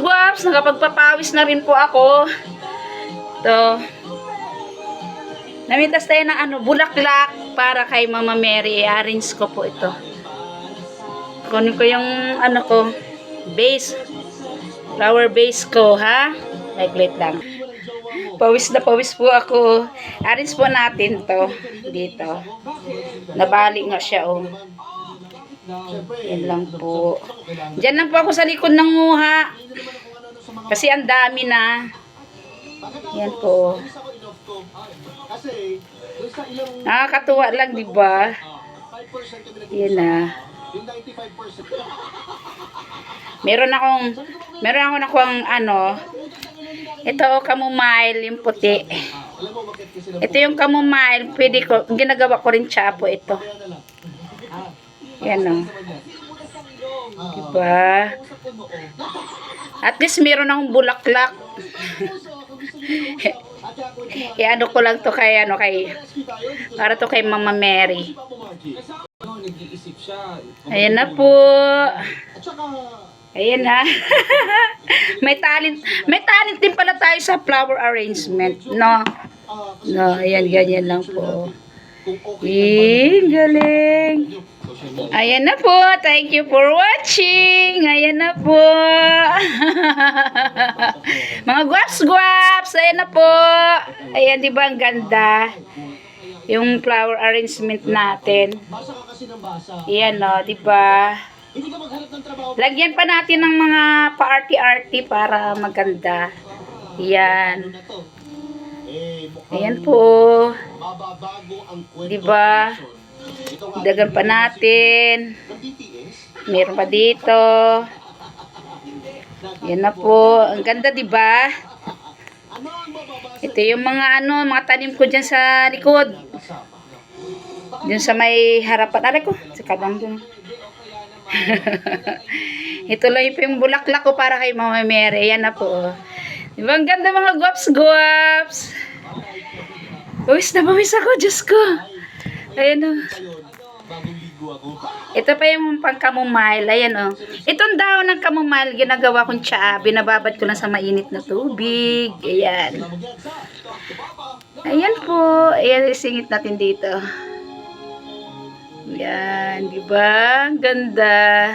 gwaps, nakapagpapawis na rin po ako. To. Namitas tayo ng ano, bulaklak para kay Mama Mary. I-arrange ko po ito. Kunin ko yung ano ko, base. Flower base ko, ha? Lightlight lang. Pawis na pawis po ako. Arrange po natin to dito. Nabali nga siya, oh. Yan lang po. Diyan lang po ako sa likod ng nguha. Kasi ang dami na. Yan po. Nakakatuwa lang, di ba? Yan na. Meron akong, meron ako nakuang ano, ito o chamomile, yung puti. Ito yung chamomile, pwede ko, ginagawa ko rin chapo ito. Yan o. Diba? At least meron akong bulaklak. e ano ko lang to kay ano kay para to kay Mama Mary. Ayan na po. Ayan na. may talent, may talent din pala tayo sa flower arrangement, no? No, ayan ganyan lang po. Eh, galing. Ayan na po. Thank you for watching. Ayan na po. Mga guaps-guaps. Ayan na po. Ayan, di ba ang ganda? Yung flower arrangement natin. Ayan o, di ba? Lagyan pa natin ng mga pa-arty-arty para maganda. Ayan. Ayan po. Di ba? Dagan pa natin. Meron pa dito. Yan na po. Ang ganda, di ba? Ito yung mga ano, mga tanim ko dyan sa likod. Dyan sa may harapan. Aray ko, sa kadang dun. Ito lang yung bulaklak ko para kay Mama Mary. Yan na po. Di ba? Ang ganda mga guwaps-guwaps. Pawis na pawis ako, Diyos ko. Ayan o. Ito pa yung pang chamomile. Ayan o. Itong daw ng chamomile, ginagawa kong tsaa. Binababad ko lang sa mainit na tubig. Ayan. Ayan po. Ayan, singit natin dito. Ayan, di ba? Ganda.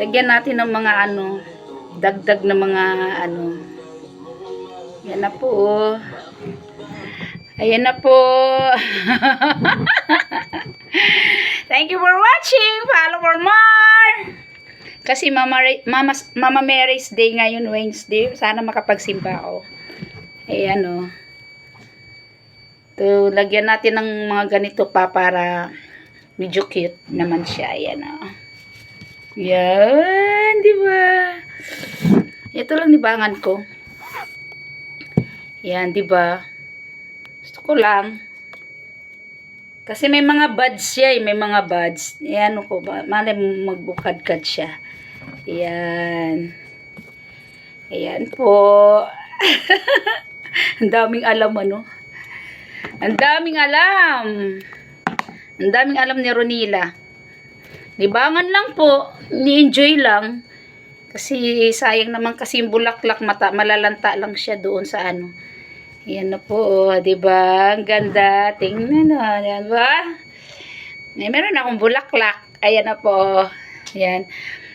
Lagyan natin ng mga ano, dagdag na mga ano. Yan na po. Ayan na po. Thank you for watching. Follow for more. Kasi Mama, Mama, Mama Mary's Day ngayon, Wednesday. Sana makapagsimba ako. Ayan o. To, lagyan natin ng mga ganito pa para medyo cute naman siya. Ayan o. Yan, di ba? Ito lang libangan ko. Yan, di ba? Gusto ko lang. Kasi may mga buds siya eh. May mga buds. Yan ko ba? Malay magbukad-kad siya. Yan. Ayan po. Ang daming alam ano. Ang daming alam. Ang daming alam ni Ronila. Libangan lang po. Ni-enjoy lang. Kasi sayang naman kasi yung bulaklak mata, malalanta lang siya doon sa ano. Yan na po, oh, 'di ba? Ang ganda. Tingnan na, yan ba? May meron akong bulaklak. Ayan na po. Yan.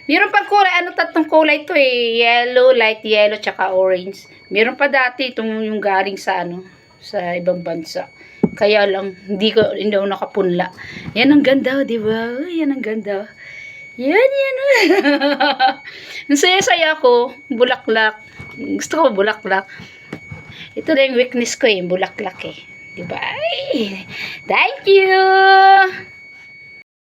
Meron pang kulay, ano tatlong kulay to eh. Yellow, light yellow, tsaka orange. Meron pa dati itong yung galing sa ano, sa ibang bansa. Kaya lang, hindi ko, hindi ako nakapunla. Yan ang ganda, di ba? Yan ang ganda. Yan, yan. ang saya-saya ko. Bulaklak. Gusto ko bulaklak. Ito na yung weakness ko eh, bulaklak eh. Diba? Thank you!